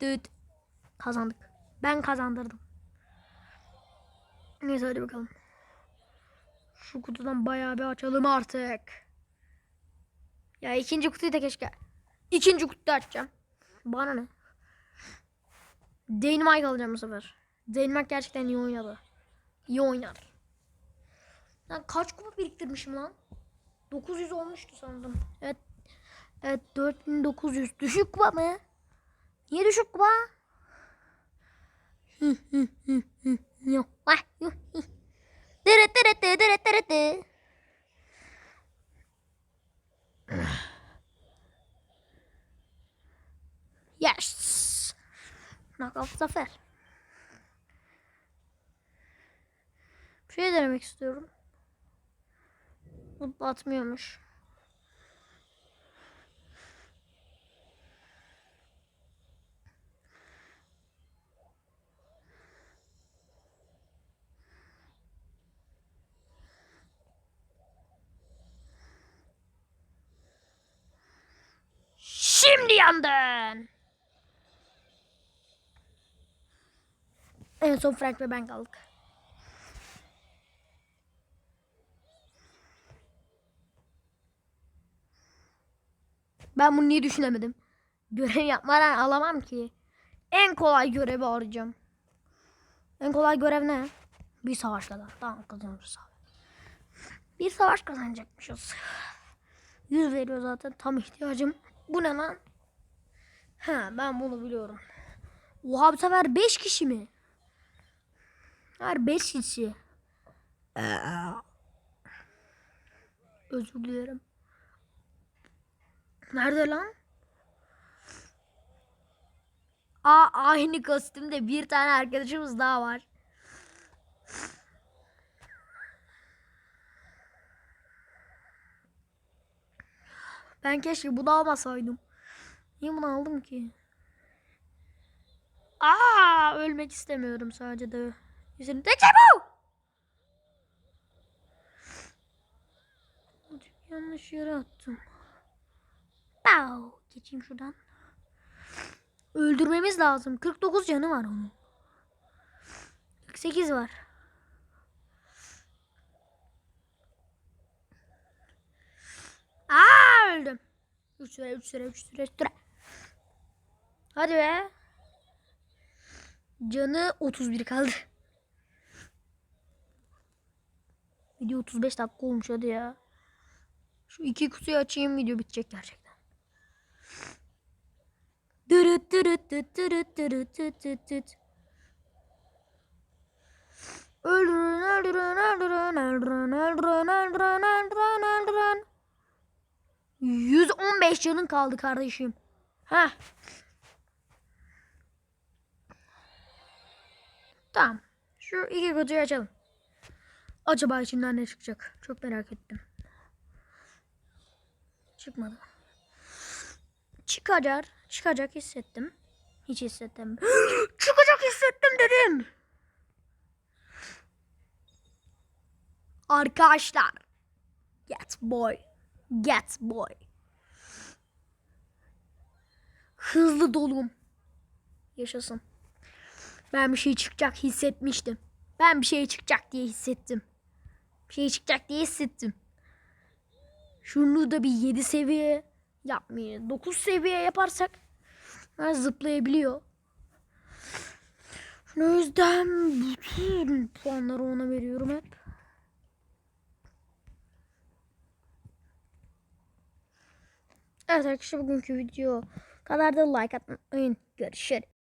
düt. Kazandık. Ben kazandırdım. Neyse hadi bakalım. Şu kutudan bayağı bir açalım artık. Ya ikinci kutuyu da keşke. İkinci kutuyu açacağım. Bana ne? Dynamite alacağım bu sefer. Dynamite gerçekten iyi oynadı. İyi oynar. Lan kaç kupa biriktirmişim lan? 900 olmuştu sandım. Evet. Evet 4900. Düşük kupa mı? Niye hı hı. Yok. Vah. Dırıt dırıt dı, dırıt dırıt dı. Yes. Knockout zafer. Bir şey denemek istiyorum. Mutlu atmıyormuş. Şimdi yandın. En son Frank ve ben kaldık. Ben bunu niye düşünemedim? Görev yapmadan alamam ki. En kolay görevi arayacağım. En kolay görev ne? Bir savaş kadar. Tamam kazanırız abi. Bir savaş kazanacakmışız. 100 veriyor zaten tam ihtiyacım. Bu ne lan? Ha ben bunu biliyorum. Oha bu sefer 5 kişi mi? Her 5 kişi. Özür dilerim. Nerede lan? Aa aynı kostümde bir tane arkadaşımız daha var. Ben keşke bunu almasaydım. Niye bunu aldım ki? Aa ölmek istemiyorum sadece de. Yüzünü de çabuk. Yanlış yere attım. Pow. Geçeyim şuradan. Öldürmemiz lazım. 49 canı var onun. 48 var. Aa öldüm. 3 süre 3 süre 3 süre 3 süre. Hadi be. Canı 31 kaldı. Video 35 dakika olmuş hadi ya. Şu iki kutuyu açayım video bitecek gerçekten. Dırıt dırıt dırıt dırıt dırıt dırıt dırıt 115 canın kaldı kardeşim. Ha. Tamam. Şu iki kutuyu açalım. Acaba içinden ne çıkacak? Çok merak ettim. Çıkmadı. Çıkacak. Çıkacak hissettim. Hiç hissettim. çıkacak hissettim dedim. Arkadaşlar. Get boy. Get boy. Hızlı dolum. Yaşasın. Ben bir şey çıkacak hissetmiştim. Ben bir şey çıkacak diye hissettim. Bir şey çıkacak diye hissettim. Şunu da bir 7 seviye yapmayı 9 seviye yaparsak zıplayabiliyor. O yüzden bütün puanları ona veriyorum hep. Evet arkadaşlar bugünkü video kadar da like atmayın. Görüşürüz.